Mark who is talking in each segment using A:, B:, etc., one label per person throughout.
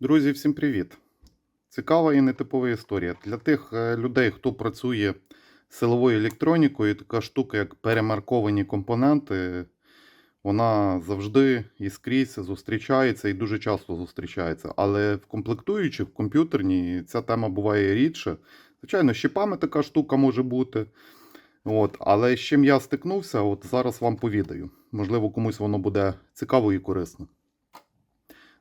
A: Друзі, всім привіт! Цікава і нетипова історія. Для тих е, людей, хто працює силовою електронікою, така штука, як перемарковані компоненти, вона завжди і скрізь зустрічається і дуже часто зустрічається. Але в комплектуючих, в комп'ютерній, ця тема буває рідше. Звичайно, щіпами така штука може бути. От, але з чим я стикнувся, от зараз вам повідаю. Можливо, комусь воно буде цікаво і корисно.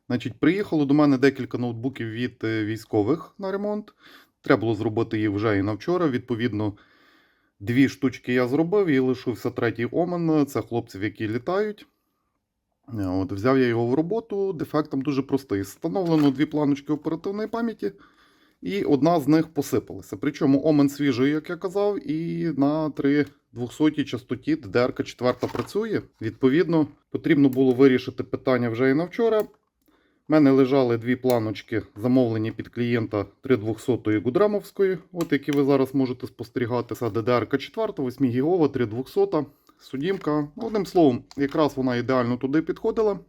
A: Значить, приїхало до мене декілька ноутбуків від е, військових на ремонт. Треба було зробити їх вже і на вчора. Відповідно, дві штучки я зробив і лишився третій омен. Це хлопців, які літають. Е, От, взяв я його в роботу. Дефект там дуже простий. Встановлено дві планочки оперативної пам'яті, і одна з них посипалася. Причому омен свіжий, як я казав, і на 3200 частоті DDR 4 працює. Відповідно, потрібно було вирішити питання вже і на вчора. У мене лежали дві планочки, замовлені під клієнта 3200 Гудрамовської, от які ви зараз можете спостерігати. Це DDR 4, 8 гігова, 3200, судімка. Одним словом, якраз вона ідеально туди підходила.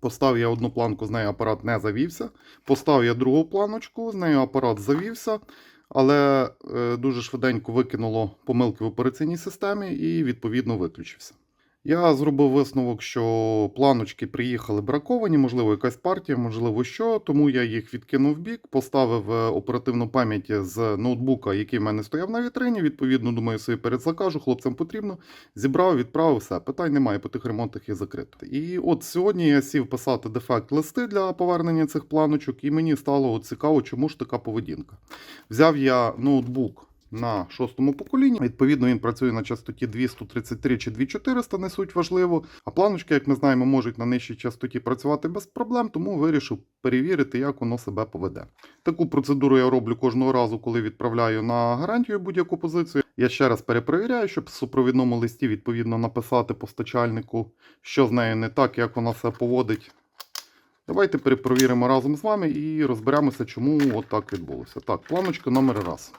A: Поставив я одну планку, з нею апарат не завівся. Поставив я другу планочку, з нею апарат завівся, але е, дуже швиденько викинуло помилки в операційній системі і відповідно виключився. Я зробив висновок, що планочки приїхали браковані, можливо, якась партія, можливо, що. Тому я їх відкинув в бік, поставив е, оперативну пам'ять з ноутбука, який в мене стояв на вітрині. Відповідно, думаю, собі передзакажу, хлопцям потрібно. Зібрав, відправив все. Питань немає, по тих ремонтах і закрито. І от сьогодні я сів писати дефект листи для повернення цих планочок, і мені стало цікаво, чому ж така поведінка. Взяв я ноутбук на шостому поколінні. Відповідно, він працює на частоті 233 чи 2400, не суть важливо. А планочки, як ми знаємо, можуть на нижчій частоті працювати без проблем, тому вирішив перевірити, як воно себе поведе. Таку процедуру я роблю кожного разу, коли відправляю на гарантію будь-яку позицію. Я ще раз перепровіряю, щоб в супровідному листі відповідно написати постачальнику, що з нею не так, як вона себе поводить. Давайте перепровіримо разом з вами і розберемося, чому так відбулося. Так, планочка номер раз.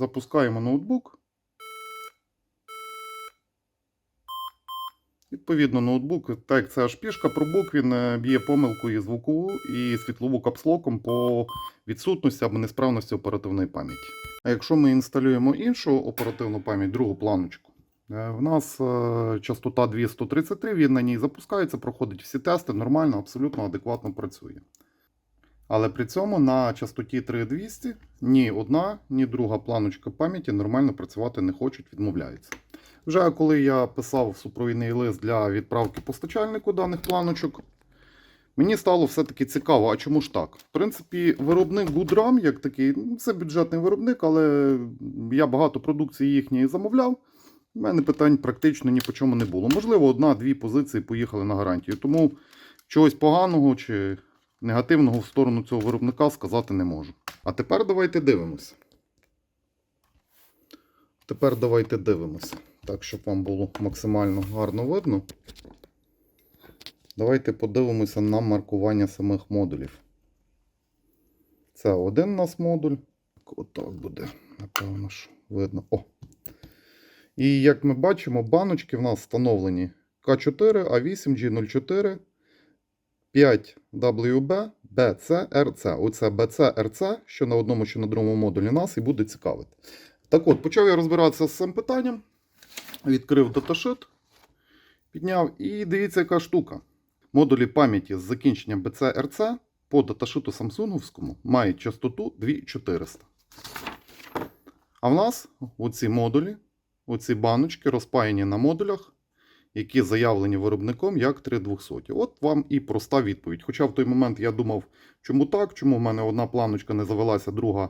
A: Запускаємо ноутбук. Відповідно, ноутбук, так це аж пішка, пробук, він е, б'є помилку і звукову, і світлову капслоком по відсутності або несправності оперативної пам'яті. А якщо ми інсталюємо іншу оперативну пам'ять, другу планочку, е, в нас е, частота 233, він на ній запускається, проходить всі тести, нормально, абсолютно адекватно працює. Але при цьому на частоті 3200 ні одна, ні друга планочка пам'яті нормально працювати не хочуть, відмовляються. Вже коли я писав супровідний лист для відправки постачальнику даних планочок, мені стало все-таки цікаво, а чому ж так? В принципі, виробник Goodram, як такий, ну, це бюджетний виробник, але я багато продукції їхньої замовляв. У мене питань практично ні по чому не було. Можливо, одна-дві позиції поїхали на гарантію. Тому чогось поганого чи негативного в сторону цього виробника сказати не можу. А тепер давайте дивимося. Тепер давайте дивимося. Так, щоб вам було максимально гарно видно. Давайте подивимося на маркування самих модулів. Це один у нас модуль. Отак буде, напевно, що видно. О! І як ми бачимо, баночки в нас встановлені К4, А8, G04, 5WB, BCRC. Оце BCRC, що на одному, що на другому модулі нас і буде цікавити. Так от, почав я розбиратися з цим питанням. Відкрив даташит, підняв і дивіться, яка штука. Модулі пам'яті з закінченням BCRC по даташиту Samsung мають частоту 2400. А в нас оці модулі, оці баночки розпаяні на модулях, які заявлені виробником як 3200. От вам і проста відповідь. Хоча в той момент я думав, чому так, чому в мене одна планочка не завелася, друга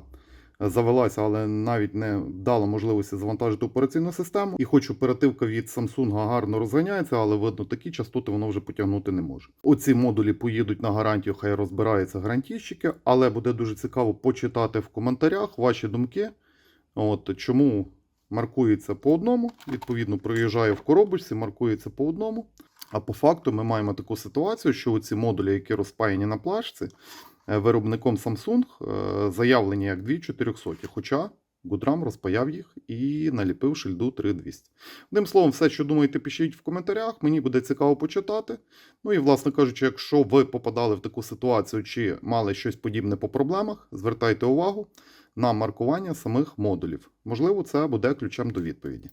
A: завелася, але навіть не дала можливості завантажити операційну систему. І хоч оперативка від Samsung гарно розганяється, але видно, такі частоти воно вже потягнути не може. Оці модулі поїдуть на гарантію, хай розбираються гарантійщики, але буде дуже цікаво почитати в коментарях ваші думки. От чому маркується по одному, відповідно, проїжджає в коробочці, маркується по одному. А по факту ми маємо таку ситуацію, що ці модулі, які розпаяні на плашці, е, виробником Samsung е, заявлені як 2400, хоча Гудрам розпаяв їх і наліпив шильду 3200. Одним словом, все, що думаєте, пишіть в коментарях. Мені буде цікаво почитати. Ну і, власне кажучи, якщо ви попадали в таку ситуацію чи мали щось подібне по проблемах, звертайте увагу на маркування самих модулів. Можливо, це буде ключем до відповіді.